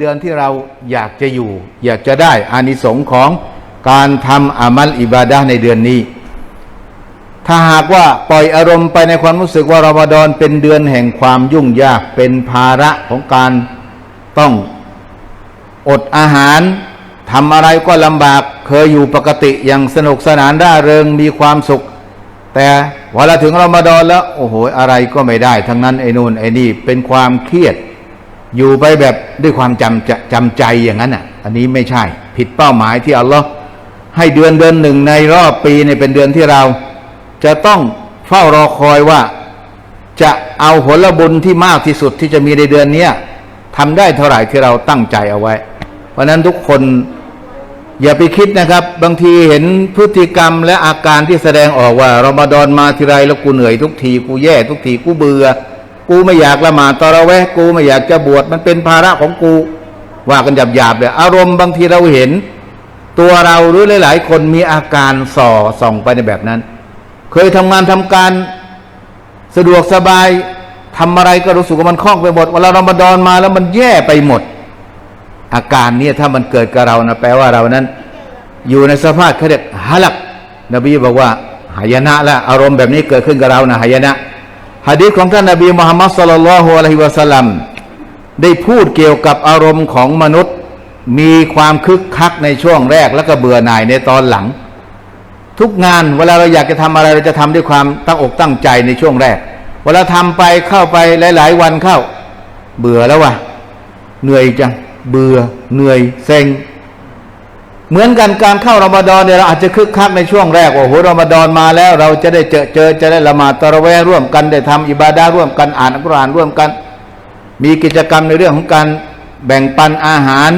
เดือนที่เราอยากจะอยู่ อยากจะได้อานิสงส์ของการทำอามัลอิบาดะห์ในเดือนนี้ ถ้าหากว่าปล่อยอารมณ์ไปในความรู้สึกว่ารอมฎอนเป็นเดือนแห่งความยุ่งยากเป็นภาระของการต้องอดอาหารทำอะไรก็ลำบากเคยอยู่ปกติอย่างสนุกสนานร่าเริงมีความสุข แต่เวลาถึงรอมฎอนแล้ว โอ้โหอะไรก็ไม่ได้ ทั้งนั้นไอ้นู่นไอ้นี่เป็นความเครียด อยู่ไปแบบด้วยความจำจะจำใจอย่างนั้นอะ อันนี้ไม่ใช่ ผิดเป้าหมายที่อัลลอฮ์ให้เดือนเดือนหนึ่งในรอบปีเนี่ยเป็นเดือนที่เรา จะต้องเฝ้ารอคอยว่า จะเอาผลบุญที่มากที่สุดที่จะมีในเดือนเนี้ยทำได้เท่าไหร่ที่เราตั้งใจเอาไว้ เพราะนั้นทุกคนอย่าไปคิดนะครับ บางทีเห็นพฤติกรรมและอาการที่แสดงออกว่ารอมฎอนมาทีไรแล้วกูเหนื่อยทุกทีกูแย่ทุกทีกูเบื่อ กูไม่อยากละหมาดตอระแวะกูไม่อยากจะบวชมันเป็นภาระของกู ว่ากันหยาบๆเลยอารมณ์บางทีเราเห็น ตัวเราหรือหลาย ๆ คนมีอาการส่อส่องไปในแบบนั้น เคยทำงานทำการสะดวกสบายทำอะไรก็รู้สึกว่ามันคล่องไปหมดเวลาเรอมฎอนมาแล้วมันแย่ไปหมด อาการนี้ถ้ามันเกิดกับเรานะแปลว่าเรานั้น อยู่ในสภาพเขาเรียกฮาลักนบีบอกว่าหายนะและอารมณ์แบบนี้เกิดขึ้นกับเรานะหายนะ ฮะดีษของท่านนบีมุฮัมมัดสุลลัลลอฮุอะลัยฮิวะสัลลัมได้พูดเกี่ยวกับอารมณ์ของมนุษย์ มีความคึกคักในช่วงแรกแล้วก็เบื่อหน่ายในตอนหลัง ทุกงานเวลาเราอยากจะทำอะไรเราจะทำด้วยความตั้งอกตั้งใจในช่วงแรก เวลาทำไปเข้าไปหลาย ๆ วันเข้า เบื่อแล้ววะเหนื่อยจังเบื่อเหนื่อยเซ็ง เหมือนกันการเข้ารอมฎอนเนี่ยเราอาจจะคึกคักในช่วงแรกโอ้โหรอมฎอนมาแล้ว เราจะได้เจอเจอจะได้ละหมาดตะระแวร่วมกันได้ทำอิบาดาร่วมกันอ่านอัลกุรอานร่วมกัน มีกิจกรรมในเรื่องของการแบ่งปันอาหาร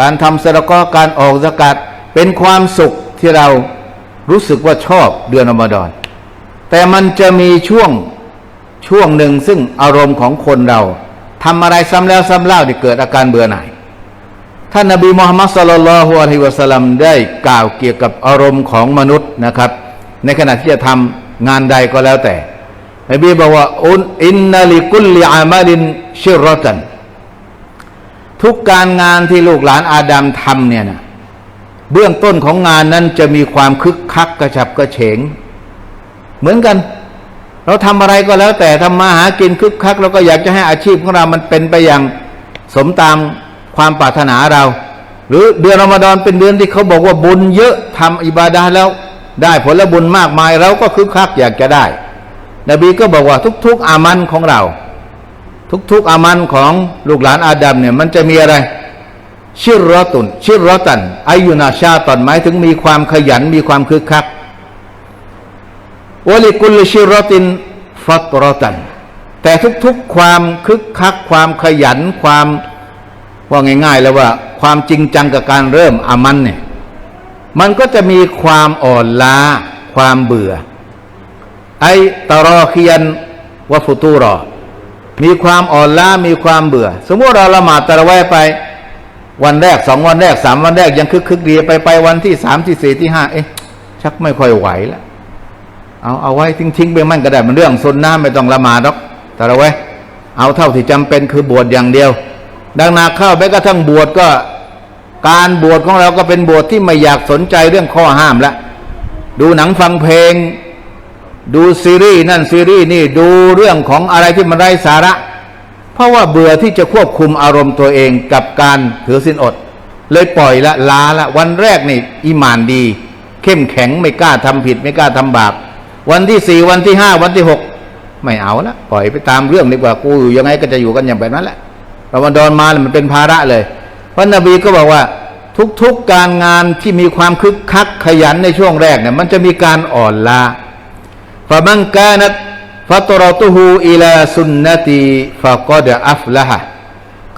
การทำสระก็การออกสกัดเป็นความสุขที่เรารู้สึกว่าชอบเดือนอมฎอน แต่มันจะมีช่วงช่วงหนึ่งซึ่งอารมณ์ของคนเราทำอะไรซ้ำแล้วซ้ำเล่าที่เกิดอาการเบื่อหน่าย ท่านนบีมุฮัมมัดสลลัลฮุอะลัยฮิวะสัลลัมได้กล่าวเกี่ยวกับอารมณ์ของมนุษย์นะครับ ในขณะที่จะทำงานใดก็แล้วแต่นบีบอกว่าอุนอินนัลิกุลลิอามาลินชิรตัน ทุกการงานที่ลูกหลานอาดัมทำเนี่ยนะเบื้องต้นของงานนั้นจะมีความคึกคักกระฉับกระเฉง เหมือนกัน เราทำอะไรก็แล้วแต่ทำมาหากินคึกคักเราก็อยากจะให้อาชีพของเรามันเป็นไปอย่างสมตาม ความปรารถนาเรา หรือเดือนรอมฎอนเป็นเดือนที่เขาบอกว่าบุญเยอะทำอิบาดาแล้ว ได้ผลบุญมากมายเราก็คึกคักอยากจะได้ นบีก็บอกว่าทุก ๆ อามันของเรา ทุก ๆ อามันของลูกหลานอาดัมเนี่ยมันจะมีอะไร ชิรอตุนชิรอตันอายุนาชาตอนหมายถึงมีความขยันมีความคึกคักวลิกุลชิรอตินฟัตรตันแต่ทุกๆ ความคึกคัก ความขยันความ ว่าง่ายๆแล้วว่า ความจริงจังกับการเริ่มอามันเนี่ยมันก็จะมีความอ่อนล้า ความเบื่อ ไอตารอเคียนวะฟุตูรอ มีความอ่อนล้ามีความเบื่อ สมมติเราละหมาดตะระแวไป วันแรกสองวันแรกสามวันแรกยังคึกคึกดีไปไปวันที่สามที่สี่ที่ห้าเอ๊ะชักไม่ค่อยไหวแล้วเอาเอาไว้ทิ้งทิ้งไปมั่นก็ได้มันเรื่องซนหน้ำไม่ต้องละหมาดหรอกตะระแวเอาเท่าที่จำเป็นคือบวชอย่างเดียว ดังนาเข้าแม้กระทั่งบวชก็การบวชของเราก็เป็นบวชที่ไม่อยากสนใจเรื่องข้อห้ามละดูหนังฟังเพลง ดูซีรีส์นั่นซีรีส์นี่ดูเรื่องของอะไรที่มันไร้สาระ เพราะว่าเบื่อที่จะควบคุมอารมณ์ตัวเองกับการถือสินอด เลยปล่อยละลาละวันแรกนี่อิมานดี เข้มแข็งไม่กล้าทำผิด ไม่กล้าทำบาปวันที่สี่วันที่ห้าวันที่หกไม่เอาละปล่อยไปตามเรื่องดีกว่ากูอยู่ยังไงก็จะอยู่กันอย่างแบบนั้นแหละ รอมฎอนมาเนี่ยมันเป็นภาระเลยพราะนบีก็บอกว่าทุกๆการงานที่มีความคึกคักขยันในช่วงแรกเนี่ยมันจะมีการอ่อนล้าฟะมังกานัตฟัตรอตุฮูอิลาสุนนตีฟะกอดอัฟละฮะ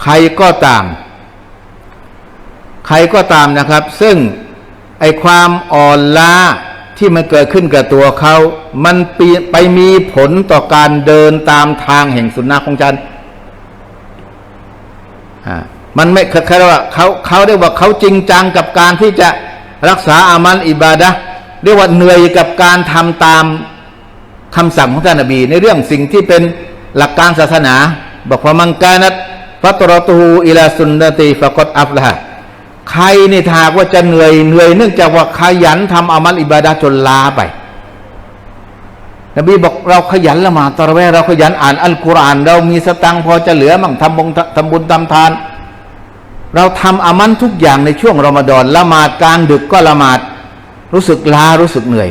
ใครก็ตาม ใครก็ตามนะครับ ซึ่งไอความอ่อนล้าที่มันเกิดขึ้นกับตัวเขา มันไปมีผลต่อการเดินตามทางแห่งสุนนะของฉัน มันไม่แค่ว่าเขาเขาเรียกว่าเขาจริงจังกับการที่จะรักษาอามันอิบาดะเรียกว่าเหนื่อยกับการทำตามคำสั่งของท่านนบี ในเรื่องสิ่งที่เป็นหลักการศาสนา บอกว่ามังกานัตฟัตรตูอิลาสุนนตีฟะกดอัฟละใครในี่ถ้ากว่าจะเหนื่อยเหนื่อยเนื่องจากว่าขยันทำอามัลอิบาดะจนลาไป นบีบอกเราขยันละหมาดตะระเวเราขยันอ่านอัลกุรอาน เรามีสตังพอจะเหลือมั่งทำบงทำบุญทำทาน เราทำอามันทุกอย่างในช่วงรอมฎอนละหมาดกลางดึกก็ละหมาดรู้สึกล้ารู้สึกเหนื่อย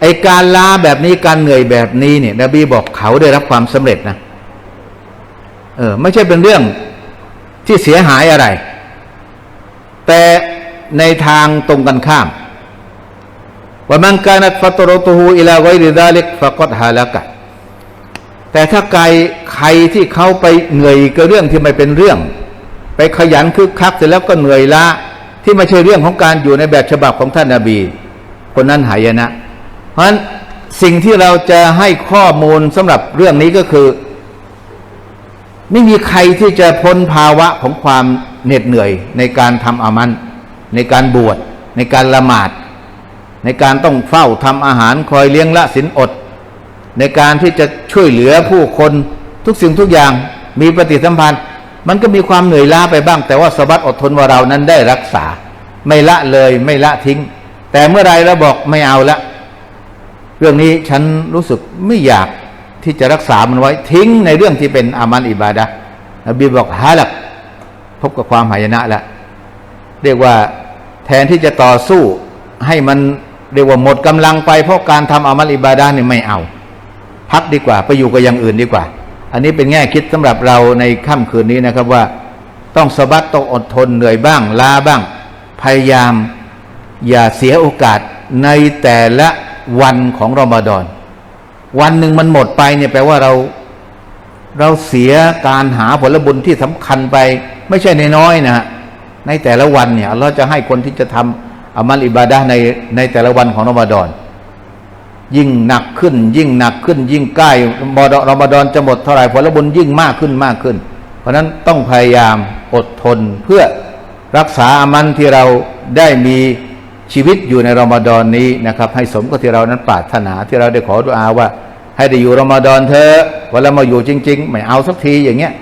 ไอการลาแบบนี้การเหนื่อยแบบนี้เนี่ย นบีบอกเขาได้รับความสำเร็จนะเออไม่ใช่เป็นเรื่องที่เสียหายอะไร แต่ในทางตรงกันข้าม ว่ามันการนัดฟัตรตูฮูอิลาไวริดาลิกฟะกดฮาละกะแต่ถ้าใครใครที่เขาไปเหนื่อยกับเรื่องที่ไม่เป็นเรื่อง ไปขยันคึกคักเสร็จแล้วก็เหนื่อยละที่ไม่ใช่เรื่องของการอยู่ในแบบฉบับของท่านนาบี คนนั้นหายนะ เพราะฉะนั้นสิ่งที่เราจะให้ข้อมูลสำหรับเรื่องนี้ก็คือ ไม่มีใครที่จะพ้นภาวะของความเหน็ดเหนื่อยในการทำอามัน ในการบวชในการละหมาด ในการต้องเฝ้าทำอาหารคอยเลี้ยงละสินอด ในการที่จะช่วยเหลือผู้คนทุกสิ่งทุกอย่างมีปฏิสัมพันธ์ มันก็มีความเหนื่อยล้าไปบ้าง แต่ว่าสบัดอดทนว่าเรานั้นได้รักษา ไม่ละเลยไม่ละทิ้ง แต่เมื่อไรเราบอกไม่เอาละ เรื่องนี้ฉันรู้สึกไม่อยากที่จะรักษามันไว้ทิ้งในเรื่องที่เป็นอามันอิบาดะนบีบอกฮาลักพบกับความหายนะแล้วเรียกว่าแทนที่จะต่อสู้ให้มัน เรียกว่าหมดกำลังไปเพราะการทำอามัลอิบาดะห์นี่ไม่เอา พักดีกว่าไปอยู่กับอย่างอื่นดีกว่า อันนี้เป็นแง่คิดสำหรับเราในค่ำคืนนี้นะครับว่าต้องสะบัดต้องอดทนเหนื่อยบ้างลาบ้าง พยายามอย่าเสียโอกาสในแต่ละวันของรอมฎอน วันหนึ่งมันหมดไปเนี่ยแปลว่าเรา เราเสียการหาผลบุญที่สำคัญไป ไม่ใช่ในน้อยนะฮะในแต่ละวันเนี่ยเราจะให้คนที่จะทำ อามัลอิบาดะในในแต่ละวันของรอมฎอน ยิ่งหนักขึ้น ยิ่งหนักขึ้น ยิ่งใกล้มอดรอมฎอนจะหมดเท่าไหร่ผลบุญยิ่งมากขึ้นมากขึ้น เพราะนั้นต้องพยายามอดทนเพื่อรักษาอามันที่เราได้มีชีวิตอยู่ในรอมฎอนนี้นะครับ ให้สมกับที่เรานั้นปรารถนาที่เราได้ขอดุอาว่า ให้ได้อยู่รอมฎอนเถอะวันละมาอยู่จริง ๆ ไม่เอาสักทีอย่างเงี้ย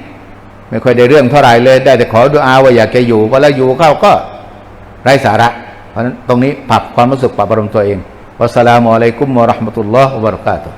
ไม่ค่อยได้เรื่องเท่าไหร่เลย ได้แต่ขอดุอาว่าอยากจะอยู่วันละอยู่เข้าก็ไร้สาระ เพราะนั้นตรงนี้ปรับความรู้สึกปรับอารมณ์ตัวเองวัสสลามุอะลัยกุมมะราะห์มะตุลลอฮ์วะบะเราะกาตุฮ์